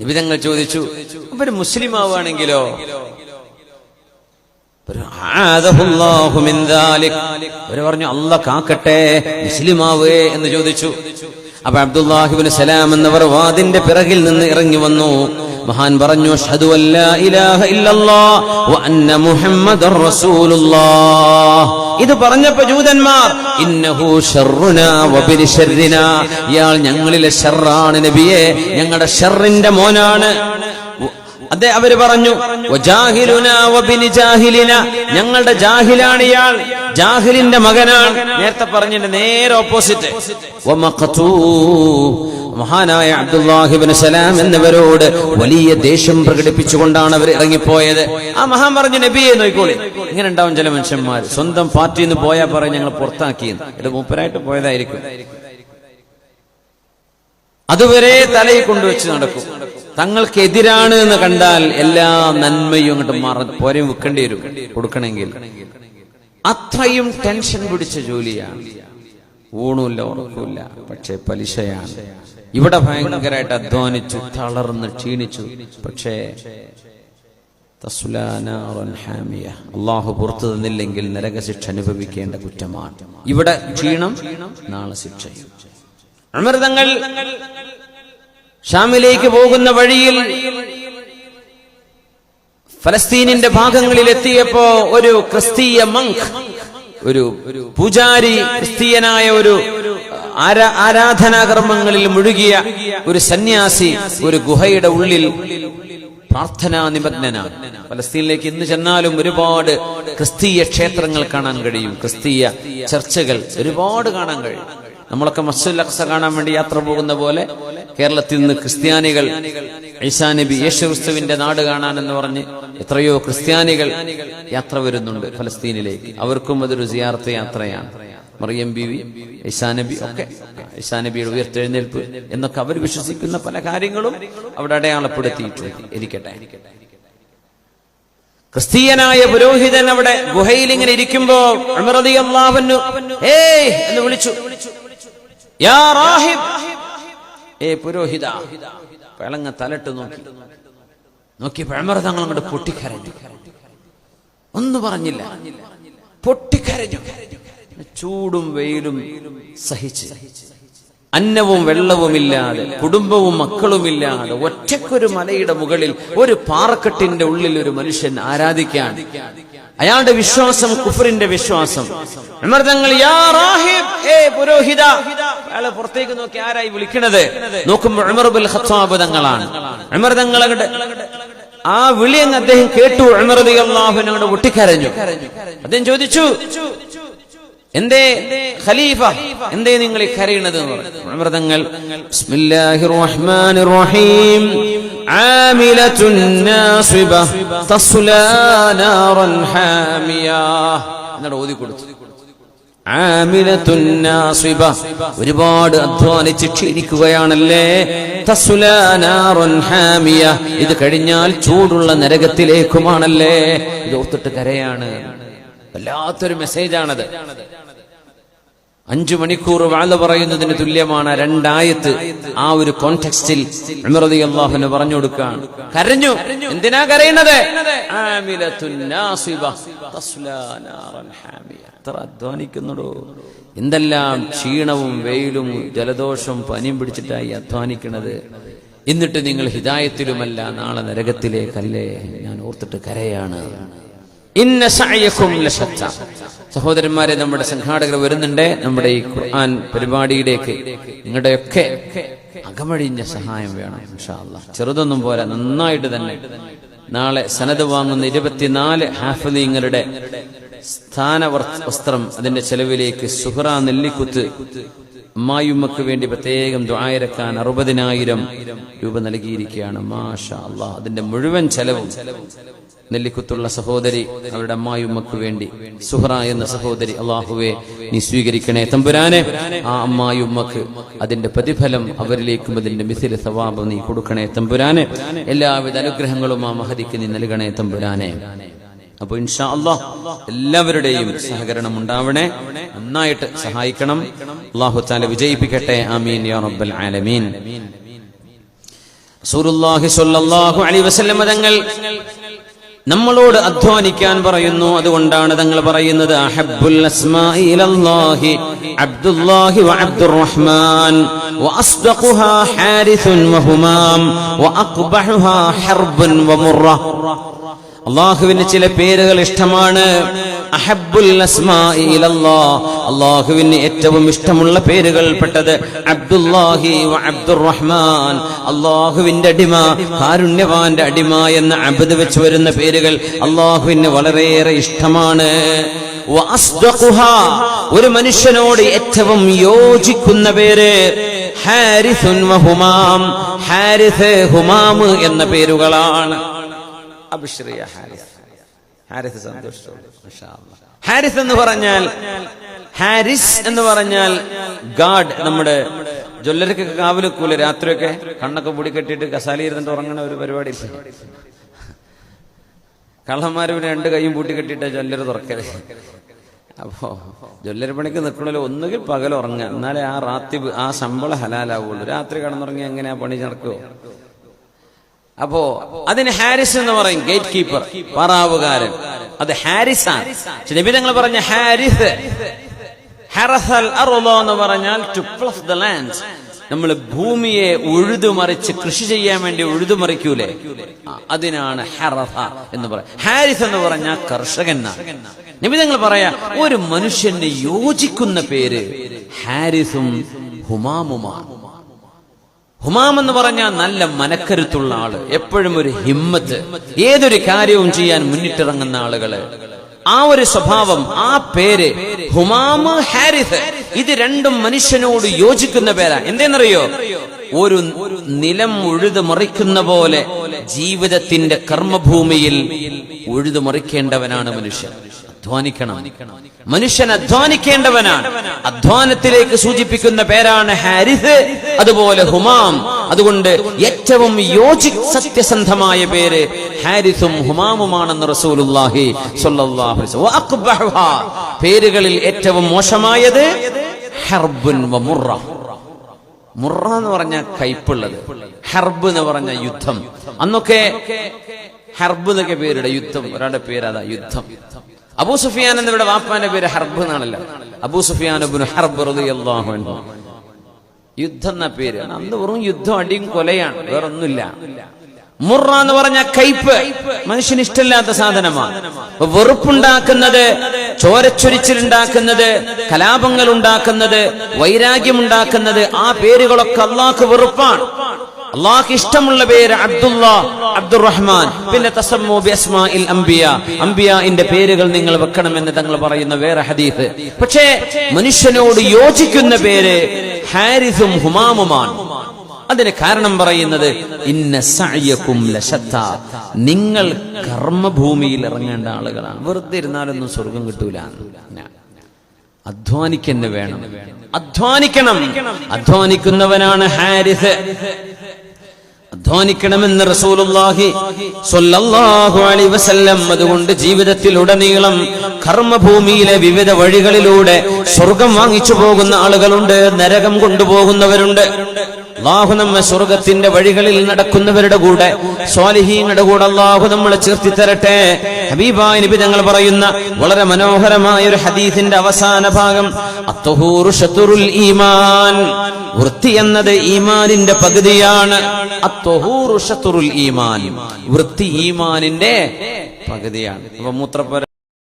നിബിതങ്ങൾ ചോദിച്ചു അവർ മുസ്ലിം ആവുകയാണെങ്കിലോ പറഞ്ഞു അല്ല കാക്കട്ടെ മുസ്ലിമാവേ എന്ന് ചോദിച്ചു. അപ്പൊ അബ്ദുല്ലാഹിബിൻ സലാം എന്നവർ വാതിന്റെ പിറകിൽ നിന്ന് ഇറങ്ങി വന്നു. മഹാൻ പറഞ്ഞു ഇലാഹ ഇല്ലല്ലാഹ് വ അന്ന മുഹമ്മദർ റസൂലുള്ളാഹ്. ഇത് പറഞ്ഞപ്പോ ജൂതന്മാർ ഇയാൾ ഞങ്ങളിലെ ഷെറാണ് നബിയെ ഞങ്ങളുടെ ഷെറിന്റെ മോനാണ്. അതെ അവർ പറഞ്ഞു "വജാഹിലുനാ വബിനി ജാഹിലിന. ഞങ്ങളുടെ ജാഹിലാണ് ഇയാൾ ജാഹിലിന്റെ മകനാണ്. നേരത്തെ പറഞ്ഞിട്ട് നേരെ ഓപ്പോസിറ്റ്. മഹാനായ അബ്ദുല്ലാഹിബിൻ സലാം എന്നിവരോട് വലിയ ദേഷ്യം പ്രകടിപ്പിച്ചുകൊണ്ടാണ് അവർ ഇറങ്ങിപ്പോയത്. ആ മഹാൻ പറഞ്ഞു നബിയെ നോയിക്കോളി ഇങ്ങനെ ഉണ്ടാവും ചില മനുഷ്യന്മാർ സ്വന്തം പാർട്ടിയിൽ നിന്ന് പോയാൽ പറയും ഞങ്ങൾ പുറത്താക്കിയെന്ന്. ഇത് മൂപ്പരായിട്ട് പോയതായിരിക്കും. അതുവരെ തലയിൽ കൊണ്ടുവച്ച് നടക്കും. തങ്ങൾക്കെതിരാണ് എന്ന് കണ്ടാൽ എല്ലാ നന്മയും അങ്ങോട്ട് മറ പോരെയും വെക്കേണ്ടി വരും കൊടുക്കണമെങ്കിൽ. അത്രയും ടെൻഷൻ പിടിച്ച ജോലിയാണ്. ഊണുമില്ല ഉറക്കമില്ല പക്ഷേ പലിശയാണ്. ഇവിടെ ഭയങ്കരമായിട്ട് അധ്വാനിച്ചു തളർന്ന് ക്ഷീണിച്ചു. പക്ഷേ. അള്ളാഹു പുറത്തു തന്നില്ലെങ്കിൽ നരകശിക്ഷ അനുഭവിക്കേണ്ട കുറ്റമാണ്. ഇവിടെ ക്ഷീണം നാളെ ശിക്ഷയും. അമൃതങ്ങൾ ഷാമിലേക്ക് പോകുന്ന വഴിയിൽ ഫലസ്തീനിന്റെ ഭാഗങ്ങളിൽ എത്തിയപ്പോ ഒരു ക്രിസ്തീയ മങ്ക് ഒരു പൂജാരി ക്രിസ്തീയനായ ഒരു ആരാ- ആരാധനാകർമ്മങ്ങളിൽ മുഴുകിയ ഒരു സന്യാസി ഒരു ഗുഹയുടെ ഉള്ളിൽ പ്രാർത്ഥനാ നിമഗ്നനാണ്. ഫലസ്തീനിലേക്ക് ഇന്ന് ചെന്നാലും ഒരുപാട് ക്രിസ്തീയ ക്ഷേത്രങ്ങൾ കാണാൻ കഴിയും. ക്രിസ്തീയ ചർച്ചകൾ ഒരുപാട് കാണാൻ കഴിയും. നമ്മളൊക്കെ മസ്ജിദുൽ അക്സ കാണാൻ വേണ്ടി യാത്ര പോകുന്ന പോലെ കേരളത്തിൽ നിന്ന് ക്രിസ്ത്യാനികൾ ഈസാ നബി യേശുക്രിസ്തുവിന്റെ നാട് കാണാൻ എന്ന് പറഞ്ഞ് എത്രയോ ക്രിസ്ത്യാനികൾ യാത്ര വരുന്നുണ്ട് ഫലസ്തീനിലേക്ക്. അവർക്കും അതൊരു സിയാർത്ത് യാത്രയാണ്. മറിയം ബി നബി ഒക്കെ ഈശാനബിയുടെ ഉയർത്തെഴുന്നേൽപ്പ് എന്നൊക്കെ അവർ വിശ്വസിക്കുന്ന പല കാര്യങ്ങളും അവിടെ അടയാളപ്പെടുത്തിയിട്ടുണ്ട്. ഇരിക്കട്ടെ. ക്രിസ്തീയനായ പുരോഹിതൻ അവിടെ ഗുഹയിൽ ഇങ്ങനെ ഇരിക്കുമ്പോൾ എന്ന് വിളിച്ചു. യാ റാഹിബ്. ഏ പുരോഹിത പിളങ്ങ തലട്ട് നോക്കി. നോക്കി പഴമറ തങ്ങൾ അങ്ങോട്ട് പൊട്ടിക്കരഞ്ഞു. ഒന്നും പറഞ്ഞില്ല. പൊട്ടിക്കരഞ്ഞു. ചൂടും വെയിലും സഹിച്ച്. അന്നവും വെള്ളവുമില്ലാതെ കുടുംബവും മക്കളുമില്ലാതെ ഒറ്റക്കൊരു മലയുടെ മുകളിൽ ഒരു പാറക്കെട്ടിന്റെ ഉള്ളിൽ ഒരു മനുഷ്യൻ ആരാധിക്കാൻ അയാളുടെ വിശ്വാസം കുഫറിന്റെ വിശ്വാസം. ഉമർ തങ്ങൾ യാ റാഹിബ് ഏ പുരോഹിത. അയാളെ പുറത്തേക്ക് നോക്കി ആരായി വിളിക്കണത്? നോക്കുമ്പോൾ ഉമർ ബിൽ ഖത്താബ് തങ്ങളാണ്. തങ്ങൾ ആ വിളി അങ്ങ് അദ്ദേഹം കേട്ടു. ഉമർ റളിയല്ലാഹു ഒട്ടിക്കരഞ്ഞു അദ്ദേഹം ചോദിച്ചു എന്തേ ഖലീഫ എന്തേ നിങ്ങൾ ഈ കരയണത്? അമൃതങ്ങൾ ബിസ്മില്ലാഹിർ റഹ്മാനിർ റഹീം. ആമിലത്തുൻ ناصبة تصلى نارا حامية ഓതി കൊടുത്തു ആമിലത്തുൻ നാസിബ ഒരുപാട് അധ്വാനിച്ച് ക്ഷീണിക്കുകയാണല്ലേ? ഹാമിയ. ഇത് കഴിഞ്ഞാൽ ചൂടുള്ള നരകത്തിലേക്കുമാണല്ലേ? ഇത് ഓർത്തിട്ട് കരയാണ്. വല്ലാത്തൊരു മെസ്സേജാണത് അഞ്ചു മണിക്കൂർ വാഴ പറയുന്നതിന് തുല്യമാണ് രണ്ടായത്ത്. ആ ഒരു കോണ്ടെക്സ്റ്റിൽ അള്ളാഹുന് പറഞ്ഞു കൊടുക്കുകയാണ്. കരഞ്ഞു. എന്തിനാ കരയുന്നത്? എത്ര എന്തെല്ലാം ക്ഷീണവും വെയിലും ജലദോഷം പനിയും പിടിച്ചിട്ടായി അധ്വാനിക്കുന്നത് എന്നിട്ട് നിങ്ങൾ ഹിതായത്തിലുമല്ല നാളെ നരകത്തിലേക്കല്ലേ? ഞാൻ ഓർത്തിട്ട് കരയാണ്. ഇന്ന സഹോദരന്മാരെ നമ്മുടെ സംഘാടകർ വരുന്നുണ്ട്. നമ്മുടെ ഈ ഖുർആൻ പരിപാടിയിലേക്ക് നിങ്ങളുടെയൊക്കെ അകമഴിഞ്ഞ സഹായം വേണം ഇൻഷാ അല്ലാ ചെറുതൊന്നും പോരാ നന്നായിട്ട് തന്നെ. നാളെ സനത് വാങ്ങുന്ന ഇരുപത്തിനാല് ഹാഫലീങ്ങളുടെ സ്ഥാന വസ്ത്രം അതിന്റെ ചെലവിലേക്ക് സുഹറ നെല്ലിക്കുത്ത് അമ്മായിമ്മക്ക് വേണ്ടി പ്രത്യേകം ദ്വായരക്കാൻ അറുപതിനായിരം രൂപ നൽകിയിരിക്കുകയാണ്. മാഷാ അള്ളാഹ് അതിന്റെ മുഴുവൻ ചെലവും നെല്ലിക്കുത്തുള്ള സഹോദരി അവരുടെ അമ്മായിമ്മക്ക് വേണ്ടി സുഹറ എന്ന സഹോദരി അള്ളാഹുവെ നീ സ്വീകരിക്കണേ. തമ്പുരാനെ ആ അമ്മായിമ്മക്ക് അതിന്റെ പ്രതിഫലം അവരിലേക്കും അതിന്റെ മിഥില സവാബ് നീ കൊടുക്കണേ. തമ്പുരാനെ എല്ലാവിധ അനുഗ്രഹങ്ങളും ആ മഹതിക്ക് നീ നൽകണേ തമ്പുരാനെ. അപ്പൊ ഇൻഷാ അള്ളാഹ് എല്ലാവരുടെയും സഹകരണം ഉണ്ടാവണേ നന്നായിട്ട് സഹായിക്കണം. അള്ളാഹു താല വിജയിപ്പിക്കട്ടെ. ആമീൻ യാ റബ്ബൽ ആലമീൻ. റസൂലുള്ളാഹി സ്വല്ലല്ലാഹു അലൈഹി വസല്ലം തങ്ങൾ നമ്മളോട് അധ്വാനിക്കാൻ പറയുന്നു. അതുകൊണ്ടാണ് തങ്ങൾ പറയുന്നത് അഹബ്ബുൽ അബ്ദുല്ലാഹി വമുറ അള്ളാഹുവിന് ചില പേരുകൾ ഇഷ്ടമാണ്. അള്ളാഹുവിന് ഏറ്റവും ഇഷ്ടമുള്ള പേരുകൾ പെട്ടത് അബ്ദുല്ലാഹി അബ്ദുറഹ്മാൻ. അള്ളാഹുവിന്റെ അടിമ കാരുണ്യവാന്റെ അടിമ എന്ന അബദ് വെച്ച് വരുന്ന പേരുകൾ അള്ളാഹുവിന് വളരെയേറെ ഇഷ്ടമാണ്. ഒരു മനുഷ്യനോട് ഏറ്റവും യോജിക്കുന്ന പേര് ഹാരിസുൻ ഹുമാം. ഹാരിസ് ഹുമാം എന്ന പേരുകളാണ്. അബ്ശ്രിയ ഹാരിസ്. ഹാരിസ്. ഹാരിസ് എന്ന് പറഞ്ഞാൽ ഹാരിസ് എന്ന് പറഞ്ഞാൽ ഗാഡ് നമ്മുടെ ജ്വല്ലറിക്കൊക്കെ കാവലിക്കൂല രാത്രിയൊക്കെ കണ്ണൊക്കെ പൊടി കെട്ടിയിട്ട് കസാലി ഇരുന്നിട്ട് ഉറങ്ങണ ഒരു പരിപാടി. കള്ളന്മാര് രണ്ട് കൈയും പൂട്ടി കെട്ടിയിട്ട് ജ്വല്ലർ തുറക്കൽ. അപ്പോ ജ്വല്ലറി പണിക്ക് നിൽക്കണല്ലോ ഒന്നുകിൽ പകൽ ഉറങ്ങുക എന്നാലേ ആ റാത്തി ആ ശമ്പളം ഹലാലാവുള്ളൂ. രാത്രി കടന്നുറങ്ങി എങ്ങനെ ആ പണി നടക്കുമോ അപ്പോ അതിന് ഹാരിസ് എന്ന് പറയും ഗേറ്റ് കീപ്പർ പറാവുകാരൻ. അത് ഹാരിസ് ആണ് നബി തങ്ങൾ പറഞ്ഞ ഹാരിസ് ഹറസൽ അറുലോ എന്ന് പറഞ്ഞാൽ ടു പ്ലസ് ദ ലാൻഡ് നമ്മൾ ഭൂമിയെ ഉഴുതുമറിച്ച് കൃഷി ചെയ്യാൻ വേണ്ടി ഉഴുതുമറിക്കൂലേ? അതിനാണ് ഹറഹ എന്ന് പറയാം ഹാരിസ് എന്ന് പറഞ്ഞാൽ കർഷകൻ നബി തങ്ങൾ പറയാ ഒരു മനുഷ്യന് യോജിക്കുന്ന പേര് ഹാരിസും ഹുമാമുമാണ്. ഹുമാം എന്ന് പറഞ്ഞാൽ നല്ല മനക്കരുത്തുള്ള ആൾ. എപ്പോഴും ഒരു ഹിമ്മത്ത്. ഏതൊരു കാര്യവും ചെയ്യാൻ മുന്നിട്ടിറങ്ങുന്ന ആളുകൾ. ആ ഒരു സ്വഭാവം ആ പേര് ഹുമാമ് ഹാരിസ്. ഇത് രണ്ടും മനുഷ്യനോട് യോജിക്കുന്ന പേരാ. എന്തെന്നറിയോ? ഒരു നിലം ഉഴുതു മറിക്കുന്ന പോലെ ജീവിതത്തിന്റെ കർമ്മഭൂമിയിൽ ഉഴുതു മറിക്കേണ്ടവനാണ് മനുഷ്യൻ. അധ്വാനിക്കണം മനുഷ്യൻ അധ്വാനിക്കേണ്ടവനാണ് അധ്വാനത്തിലേക്ക് സൂചിപ്പിക്കുന്ന പേരാണ് ഹാരിസ് അതുപോലെ ഹുമാം. അതുകൊണ്ട് ഏറ്റവും യോജി സത്യസന്ധമായ പേര് ഹാരിസും ഹുമാമുമാണെന്ന് അലൈഹി പേരുകളിൽ ഏറ്റവും മോശമായത് ഹർബുൻ മുറ. മുറ എന്ന് പറഞ്ഞ കയ്പുള്ളത്. ഹർബ് എന്ന് പറഞ്ഞ യുദ്ധം. അന്നൊക്കെ ഹർബ് എന്നൊക്കെ പേരുടെ യുദ്ധം. ഒരാളുടെ പേര് അതാ യുദ്ധം. അബൂ സുഫിയാൻ എന്നിവിടെ വാപ്പാന്റെ പേര് ഹർബ് എന്നാണല്ലോ. അബൂ സുഫിയാൻ ഹർബ് യുദ്ധം എന്ന പേര്. അന്ന് വെറും യുദ്ധം അടിയും കൊലയാണ്. വേറൊന്നുമില്ല. മുറ എന്ന് പറഞ്ഞ കയ്പ് മനുഷ്യന് ഇഷ്ടമില്ലാത്ത സാധനമാണ്. വെറുപ്പുണ്ടാക്കുന്നത് ചോരച്ചൊരിച്ചിലുണ്ടാക്കുന്നത് കലാപങ്ങൾ ഉണ്ടാക്കുന്നത് വൈരാഗ്യം ഉണ്ടാക്കുന്നത് ആ പേരുകളൊക്കെ അള്ളാഹ് വെറുപ്പാണ്. അള്ളാഹ്ക്ക് ഇഷ്ടമുള്ള പേര് അബ്ദുള്ള അബ്ദുറഹ്മാൻ. പിന്നെ അംബിയന്റെ പേരുകൾ നിങ്ങൾ വെക്കണമെന്ന് തങ്ങൾ പറയുന്ന വേറെ ഹദീഫ് പക്ഷേ മനുഷ്യനോട് യോജിക്കുന്ന പേര് ഹാരിസും ഹുമാമുമാണ്. അതിന് കാരണം പറയുന്നത് ഇന്ന സഅയക്കും ലശത്ത. നിങ്ങൾ കർമ്മഭൂമിയിൽ ഇറങ്ങേണ്ട ആളുകളാണ്. വെറുതെ ഇരുന്നാലൊന്നും സ്വർഗം കിട്ടൂല. അധ്വാനിക്കന്നെ വേണം. അധ്വാനിക്കണം. അധ്വാനിക്കുന്നവനാണ് ഹാരിസ്. അധ്വാനിക്കണമെന്ന് റസൂലുള്ളാഹി സ്വല്ലല്ലാഹു അലൈഹി വസല്ലം. അതുകൊണ്ട് ജീവിതത്തിൽ ഉടനീളം കർമ്മഭൂമിയിലെ വിവിധ വഴികളിലൂടെ സ്വർഗം വാങ്ങിച്ചു പോകുന്ന ആളുകളുണ്ട് നരകം കൊണ്ടുപോകുന്നവരുണ്ട്. അള്ളാഹു നമ്മെ സ്വർഗത്തിന്റെ വഴികളിൽ നടക്കുന്നവരുടെ കൂടെ സ്വാലിഹീങ്ങളുടെ കൂടെ അള്ളാഹു നമ്മളെ ചേർത്തി തരട്ടെ. ഹബീബായ നബി തങ്ങൾ പറയുന്ന വളരെ മനോഹരമായ ഒരു ഹദീസിന്റെ അവസാന ഭാഗം അത്തഹൂറു ഷത്തുറുൽ ഈമാൻ. വൃത്തി എന്നത് ഈമാനിന്റെ പകുതിയാണ്. അത്തഹൂറു ഷത്തുറുൽ ഈമാൻ. വൃത്തി ഈമാനിന്റെ പകുതിയാണ്. അപ്പൊ മൂത്രപ്പര